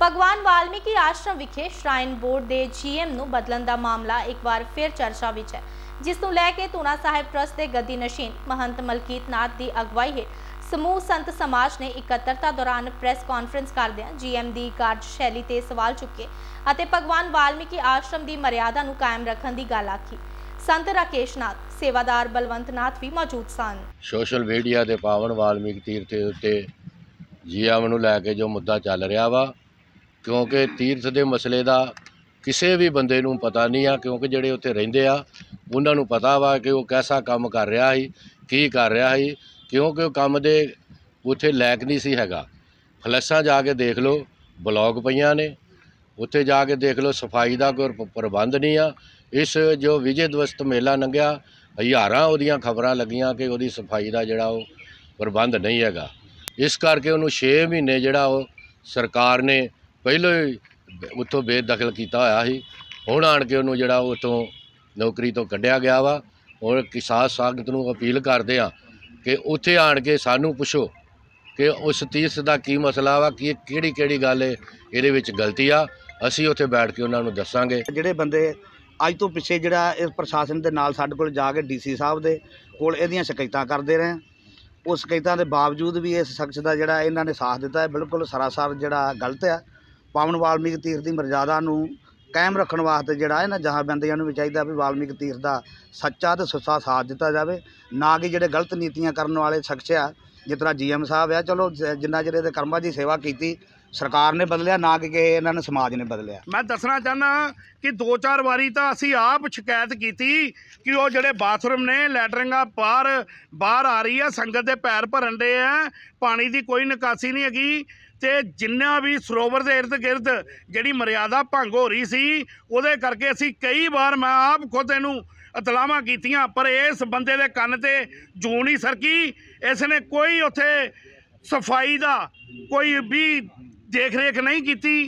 ਭਗਵਾਨ ਵਾਲਮੀਕੀ ਆਸ਼ਰਮ ਵਿਖੇ shrine board ਦੇ ਜੀਐਮ ਨੂੰ ਬਦਲਣ ਦਾ ਮਾਮਲਾ ਇੱਕ ਵਾਰ ਫਿਰ ਚਰਚਾ ਵਿੱਚ ਹੈ, ਜਿਸ ਨੂੰ ਲੈ ਕੇ ਤੂਨਾ ਸਾਹਿਬ ਟਰਸਟ ਦੇ ਗੱਦੀ ਨਸ਼ੀਨ ਮਹੰਤ ਮਲਕੀਤ ਨਾਥ ਦੀ ਅਗਵਾਈ ਹੇਠ ਸਮੂਹ ਸੰਤ ਸਮਾਜ ਨੇ ਇਕੱਤਰਤਾ ਦੌਰਾਨ ਪ੍ਰੈਸ ਕਾਨਫਰੰਸ ਕਰਦਿਆਂ ਜੀਐਮ ਦੀ ਕਾਰਜਸ਼ੈਲੀ ਤੇ ਸਵਾਲ ਚੁੱਕੇ ਅਤੇ ਭਗਵਾਨ ਵਾਲਮੀਕੀ ਆਸ਼ਰਮ ਦੀ ਮਰਿਆਦਾ ਨੂੰ ਕਾਇਮ ਰੱਖਣ ਦੀ ਗੱਲ ਆਖੀ। ਸੰਤ ਰਾਕੇਸ਼ ਨਾਥ, ਸੇਵਾਦਾਰ ਬਲਵੰਤ ਨਾਥ ਵੀ ਮੌਜੂਦ ਸਨ। ਸੋਸ਼ਲ ਮੀਡੀਆ ਦੇ ਪਾਵਨ ਵਾਲਮੀਕ ਤੀਰਥ ਦੇ ਉੱਤੇ ਜੀਐਮ ਨੂੰ ਲੈ ਕੇ ਜੋ ਮੁੱਦਾ ਚੱਲ ਰਿਹਾ ਵਾ ਕਿਉਂਕਿ ਤੀਰਥ ਦੇ ਮਸਲੇ ਦਾ ਕਿਸੇ ਵੀ ਬੰਦੇ ਨੂੰ ਪਤਾ ਨਹੀਂ ਆ, ਕਿਉਂਕਿ ਜਿਹੜੇ ਉੱਥੇ ਰਹਿੰਦੇ ਆ, ਉਹਨਾਂ ਨੂੰ ਪਤਾ ਵਾ ਕਿ ਉਹ ਕੈਸਾ ਕੰਮ ਕਰ ਰਿਹਾ ਸੀ, ਕੀ ਕਰ ਰਿਹਾ ਸੀ, ਕਿਉਂਕਿ ਉਹ ਕੰਮ ਦੇ ਉੱਥੇ ਲੈਕ ਨਹੀਂ ਸੀ ਹੈਗਾ। ਫਲੈਸਾਂ ਜਾ ਕੇ ਦੇਖ ਲਓ, ਬਲੌਗ ਪਈਆਂ ਨੇ, ਉੱਥੇ ਜਾ ਕੇ ਦੇਖ ਲਓ, ਸਫ਼ਾਈ ਦਾ ਕੋਈ ਪ੍ਰਬੰਧ ਨਹੀਂ ਆ। ਇਸ ਜੋ ਵਿਜੇ ਦਿਵਸ ਮੇਲਾ ਲੰਘਿਆ, ਹਜ਼ਾਰਾਂ ਉਹਦੀਆਂ ਖਬਰਾਂ ਲੱਗੀਆਂ ਕਿ ਉਹਦੀ ਸਫ਼ਾਈ ਦਾ ਜਿਹੜਾ ਉਹ ਪ੍ਰਬੰਧ ਨਹੀਂ ਹੈਗਾ। ਇਸ ਕਰਕੇ ਉਹਨੂੰ 6 ਮਹੀਨੇ ਜਿਹੜਾ ਉਹ ਸਰਕਾਰ ਨੇ ਪਹਿਲਾਂ ਹੀ ਉੱਥੋਂ ਬੇਦਖਲ ਕੀਤਾ ਹੋਇਆ ਸੀ। ਹੁਣ ਆਣ ਕੇ ਉਹਨੂੰ ਜਿਹੜਾ ਉਹ ਉੱਥੋਂ ਨੌਕਰੀ ਤੋਂ ਕੱਢਿਆ ਗਿਆ ਵਾ। ਔਰ ਕਿਸਾਨ ਸੰਗਤ ਨੂੰ ਅਪੀਲ ਕਰਦੇ ਆ ਕਿ ਉੱਥੇ ਆਣ ਕੇ ਸਾਨੂੰ ਪੁੱਛੋ ਕਿ ਉਸ ਤੀਰਥ ਦਾ ਕੀ ਮਸਲਾ ਵਾ, ਕਿ ਕਿਹੜੀ ਕਿਹੜੀ ਗੱਲ ਇਹਦੇ ਵਿੱਚ ਗਲਤੀ ਆ। ਅਸੀਂ ਉੱਥੇ ਬੈਠ ਕੇ ਉਹਨਾਂ ਨੂੰ ਦੱਸਾਂਗੇ। ਜਿਹੜੇ ਬੰਦੇ ਅੱਜ ਤੋਂ ਪਿੱਛੇ ਜਿਹੜਾ ਇਸ ਪ੍ਰਸ਼ਾਸਨ ਦੇ ਨਾਲ ਸਾਡੇ ਕੋਲ ਜਾ ਕੇ ਡੀਸੀ ਸਾਹਿਬ ਦੇ ਕੋਲ ਇਹਦੀਆਂ ਸ਼ਿਕਾਇਤਾਂ ਕਰਦੇ ਰਹੇ ਉਹ ਸ਼ਿਕਾਇਤਾਂ ਦੇ ਬਾਵਜੂਦ ਵੀ ਇਸ ਸ਼ਖਸ ਦਾ ਜਿਹੜਾ ਇਹਨਾਂ ਨੇ ਸਾਥ ਦਿੱਤਾ ਹੈ, ਬਿਲਕੁਲ ਸਰਾਸਰ ਜਿਹੜਾ ਗਲਤ ਆ। ਪਾਵਨ ਵਾਲਮੀਕ ਤੀਰਥ ਦੀ ਮਰਜ਼ਾਦਾ ਨੂੰ ਕਾਇਮ ਰੱਖਣ ਵਾਸਤੇ ਜਿਹੜਾ ਹੈ ਇਹਨਾਂ ਜਹਾਬੰਦੀਆਂ ਨੂੰ ਵੀ ਚਾਹੀਦਾ ਵੀ ਵਾਲਮੀਕ ਤੀਰਥ ਦਾ ਸੱਚਾ ਤੇ ਸੁੱਚਾ ਸਾਥ ਦਿੱਤਾ ਜਾਵੇ, ਨਾ ਕਿ ਜਿਹੜੇ ਗਲਤ ਨੀਤੀਆਂ ਕਰਨ ਵਾਲੇ ਸ਼ਖਸ ਆ, ਜਿਸ ਤਰ੍ਹਾਂ ਜੀਐਮ ਸਾਹਿਬ ਆ, ਚਲੋ ਜ- ਜਿੰਨਾ ਚਿਰ ਇਹਦੇ ਕਰਮਾਂ ਦੀ ਸੇਵਾ ਕੀਤੀ, ਸਰਕਾਰ ਨੇ ਬਦਲਿਆ, ਨਾ ਕਿ ਇਹਨਾਂ ਨੇ ਸਮਾਜ ਨੇ ਬਦਲਿਆ। ਮੈਂ ਦੱਸਣਾ ਚਾਹਨਾ ਕਿ ਦੋ ਚਾਰ ਵਾਰੀ ਤਾਂ ਅਸੀਂ ਆਪ ਸ਼ਿਕਾਇਤ ਕੀਤੀ ਕਿ ਉਹ ਜਿਹੜੇ ਬਾਥਰੂਮ ਨੇ, ਲੈਟਰਿੰਗਾਂ ਬਾਹਰ ਬਾਹਰ ਆ ਰਹੀ ਆ, ਸੰਗਤ ਦੇ ਪੈਰ ਭਰਨ ਦੇ ਆ, ਪਾਣੀ ਦੀ ਕੋਈ ਨਿਕਾਸੀ ਨਹੀਂ ਹੈਗੀ। ਤੇ ਜਿੰਨਾ ਵੀ ਸਰੋਵਰ ਦੇ ਇਰਦ ਗਿਰਦ ਜਿਹੜੀ ਮਰਿਆਦਾ ਭੰਗ ਹੋ ਰਹੀ ਸੀ, ਉਹਦੇ ਕਰਕੇ ਅਸੀਂ ਕਈ ਵਾਰ ਮੈਂ ਆਪ ਖੁਦ ਇਹਨੂੰ ਇਤਲਾਹਾਂ ਕੀਤੀਆਂ, ਪਰ ਇਸ ਬੰਦੇ ਦੇ ਕੰਨ ਤੇ ਜੂ ਨਹੀਂ ਸਰਕੀ। ਇਸ ਨੇ ਕੋਈ ਉੱਥੇ ਸਫ਼ਾਈ ਦਾ ਕੋਈ ਵੀ ਦੇਖ ਰੇਖ ਨਹੀਂ ਕੀਤੀ।